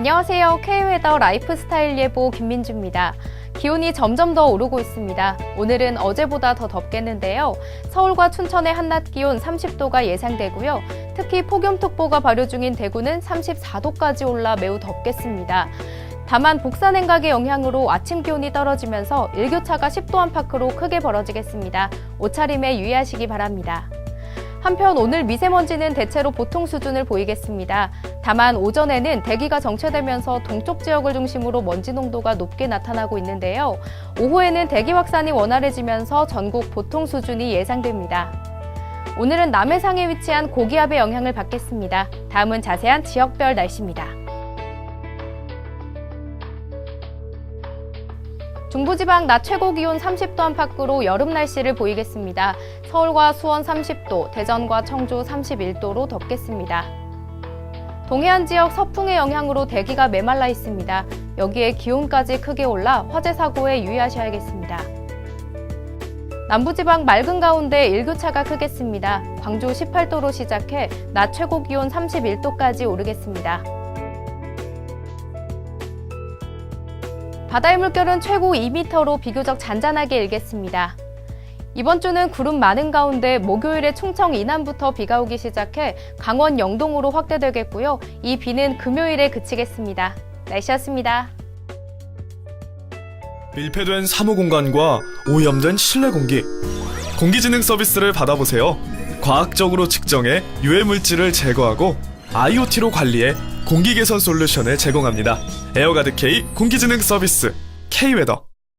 안녕하세요. K웨더 라이프스타일 예보 김민주입니다. 기온이 점점 더 오르고 있습니다. 오늘은 어제보다 더 덥겠는데요. 서울과 춘천의 한낮 기온 30도가 예상되고요. 특히 폭염특보가 발효 중인 대구는 34도까지 올라 매우 덥겠습니다. 다만 복사 냉각의 영향으로 아침 기온이 떨어지면서 일교차가 10도 안팎으로 크게 벌어지겠습니다. 옷차림에 유의하시기 바랍니다. 한편 오늘 미세먼지는 대체로 보통 수준을 보이겠습니다. 다만 오전에는 대기가 정체되면서 동쪽 지역을 중심으로 먼지 농도가 높게 나타나고 있는데요. 오후에는 대기 확산이 원활해지면서 전국 보통 수준이 예상됩니다. 오늘은 남해상에 위치한 고기압의 영향을 받겠습니다. 다음은 자세한 지역별 날씨입니다. 중부지방 낮 최고 기온 30도 안팎으로 여름 날씨를 보이겠습니다. 서울과 수원 30도, 대전과 청주 31도로 덥겠습니다. 동해안 지역 서풍의 영향으로 대기가 메말라 있습니다. 여기에 기온까지 크게 올라 화재 사고에 유의하셔야겠습니다. 남부지방 맑은 가운데 일교차가 크겠습니다. 광주 18도로 시작해 낮 최고 기온 31도까지 오르겠습니다. 바다의 물결은 최고 2m로 비교적 잔잔하게 일겠습니다. 이번 주는 구름 많은 가운데 목요일에 충청 이남부터 비가 오기 시작해 강원 영동으로 확대되겠고요. 이 비는 금요일에 그치겠습니다. 날씨였습니다. 밀폐된 사무 공간과 오염된 실내 공기, 공기진흥 서비스를 받아보세요. 과학적으로 측정해 유해 물질을 제거하고 IoT로 관리해 공기 개선 솔루션을 제공합니다. 에어가드 K 공기진흥 서비스 K웨더